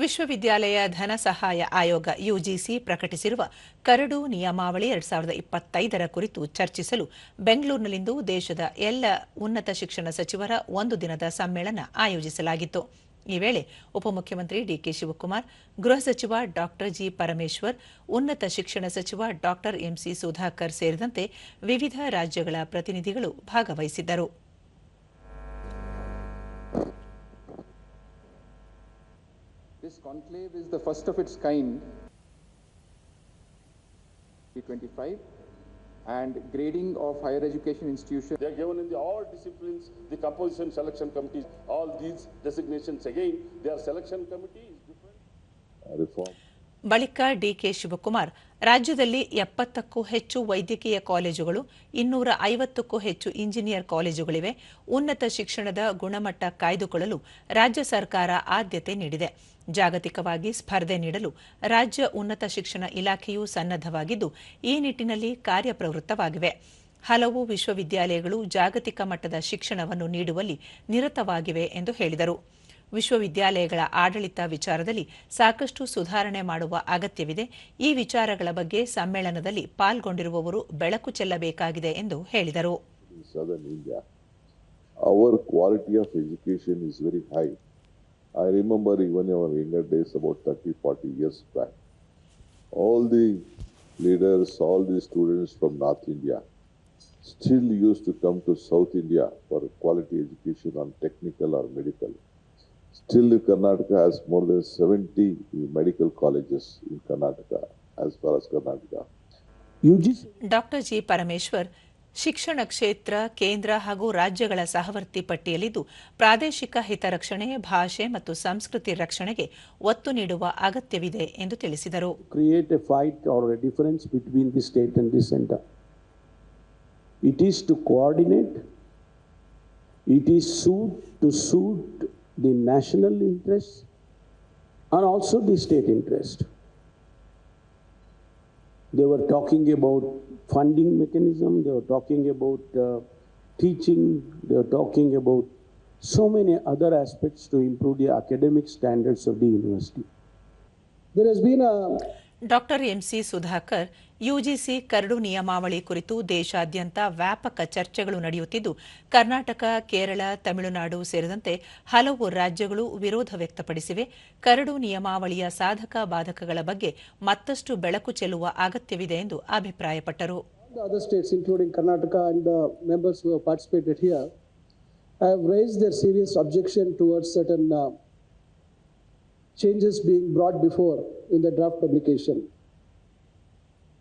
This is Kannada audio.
ವಿಶ್ವವಿದ್ಯಾಲಯ ಧನ ಸಹಾಯ ಆಯೋಗ ಯುಜಿಸಿ ಪ್ರಕಟಿಸಿರುವ ಕರಡು ನಿಯಮಾವಳಿ ಎರಡ್ ಸಾವಿರದ ಇಪ್ಪತ್ತೈದರ ಕುರಿತು ಚರ್ಚಿಸಲು ಬೆಂಗಳೂರಿನಲ್ಲಿಂದು ದೇಶದ ಎಲ್ಲ ಉನ್ನತ ಶಿಕ್ಷಣ ಸಚಿವರ ಒಂದು ದಿನದ ಸಮ್ಮೇಳನ ಆಯೋಜಿಸಲಾಗಿತ್ತು. ಈ ವೇಳೆ ಉಪಮುಖ್ಯಮಂತ್ರಿ ಡಿಕೆ ಶಿವಕುಮಾರ್, ಗೃಹ ಸಚಿವ ಡಾಕ್ಟರ್ ಜಿ ಪರಮೇಶ್ವರ್, ಉನ್ನತ ಶಿಕ್ಷಣ ಸಚಿವ ಡಾಕ್ಟರ್ ಎಂಸಿ ಸುಧಾಕರ್ ಸೇರಿದಂತೆ ವಿವಿಧ ರಾಜ್ಯಗಳ ಪ್ರತಿನಿಧಿಗಳು ಭಾಗವಹಿಸಿದ್ದರು. This conclave is the first of its kind, T25, and grading of higher education institutions. They are given in the all disciplines, the composition selection committees, all these designations again, their selection committee is different. reform. ಬಳಿಕ ಡಿಕೆ ಶಿವಕುಮಾರ್, ರಾಜ್ಯದಲ್ಲಿ ಎಪ್ಪತ್ತಕ್ಕೂ ಹೆಚ್ಚು ವೈದ್ಯಕೀಯ ಕಾಲೇಜುಗಳು, ಇನ್ನೂರ ಐವತ್ತಕ್ಕೂ ಹೆಚ್ಚು ಇಂಜಿನಿಯರ್ ಕಾಲೇಜುಗಳಿವೆ. ಉನ್ನತ ಶಿಕ್ಷಣದ ಗುಣಮಟ್ಟ ಕಾಯ್ದುಕೊಳ್ಳಲು ರಾಜ್ಯ ಸರ್ಕಾರ ಆದ್ಯತೆ ನೀಡಿದೆ. ಜಾಗತಿಕವಾಗಿ ಸ್ಪರ್ಧೆ ನೀಡಲು ರಾಜ್ಯ ಉನ್ನತ ಶಿಕ್ಷಣ ಇಲಾಖೆಯು ಸನ್ನದ್ದವಾಗಿದ್ದು ಈ ನಿಟ್ಟಿನಲ್ಲಿ ಕಾರ್ಯಪ್ರವೃತ್ತವಾಗಿವೆ. ಹಲವು ವಿಶ್ವವಿದ್ಯಾಲಯಗಳು ಜಾಗತಿಕ ಮಟ್ಟದ ಶಿಕ್ಷಣವನ್ನು ನೀಡುವಲ್ಲಿ ನಿರತವಾಗಿವೆ ಎಂದು ಹೇಳಿದರು. ವಿಶ್ವವಿದ್ಯಾಲಯಗಳ ಆಡಳಿತ ವಿಚಾರದಲ್ಲಿ ಸಾಕಷ್ಟು ಸುಧಾರಣೆ ಮಾಡುವ ಅಗತ್ಯವಿದೆ ಈ ವಿಚಾರಗಳ ಬಗ್ಗೆ ಸಮ್ಮೇಳನದಲ್ಲಿ ಪಾಲ್ಗೊಂಡಿರುವವರು ಬೆಳಕು ಚೆಲ್ಲಬೇಕಾಗಿದೆ ಎಂದು ಹೇಳಿದರು our quality of education is very high. I remember even our younger days, about 30, 40 years back, all the leaders, all the students from North India still used to come to South India for quality education on technical or medical. Still, Karnataka has more than 70 medical colleges in Karnataka, as far as Karnataka. UGC doctor G Parameshwar ಶಿಕ್ಷಣ ಕ್ಷೇತ್ರ ಕೇಂದ್ರ ಹಾಗೂ ರಾಜ್ಯಗಳ ಸಹವರ್ತಿ ಪಟ್ಟಿಯಲ್ಲಿದ್ದು ಪ್ರಾದೇಶಿಕ ಹಿತರಕ್ಷಣೆ ಭಾಷೆ ಮತ್ತು ಸಂಸ್ಕೃತಿ ರಕ್ಷಣೆಗೆ ಒತ್ತು ನೀಡುವ ಅಗತ್ಯವಿದೆ ಎಂದು ತಿಳಿಸಿದರು create a fight or a difference between the state and the center. It is to coordinate, it is suit to suit the national interest and also the state interest. They were talking about funding mechanism, they were talking about uh, teaching, they were talking about so many other aspects to improve the academic standards of the university. There has been a Dr. M.C. Sudhakar UGC curd ನಿಯಮಾವಳಿ ಕುರಿತು ದೇಶಾದ್ಯಂತ ವ್ಯಾಪಕ ಚರ್ಚೆಗಳು ನಡೆಯುತ್ತಿದ್ದು, ಕರ್ನಾಟಕ, ಕೇರಳ, ತಮಿಳುನಾಡು ಸೇರಿದಂತೆ ಹಲವು ರಾಜ್ಯಗಳು ವಿರೋಧ ವ್ಯಕ್ತಪಡಿಸಿವೆ. ಕರಡು ನಿಯಮಾವಳಿಯ ಸಾಧಕ ಬಾಧಕಗಳ ಬಗ್ಗೆ ಮತ್ತಷ್ಟು ಬೆಳಕು ಚೆಲ್ಲುವ ಅಗತ್ಯವಿದೆ ಎಂದು ಅಭಿಪ್ರಾಯಪಟ್ಟರು. In the draft publication.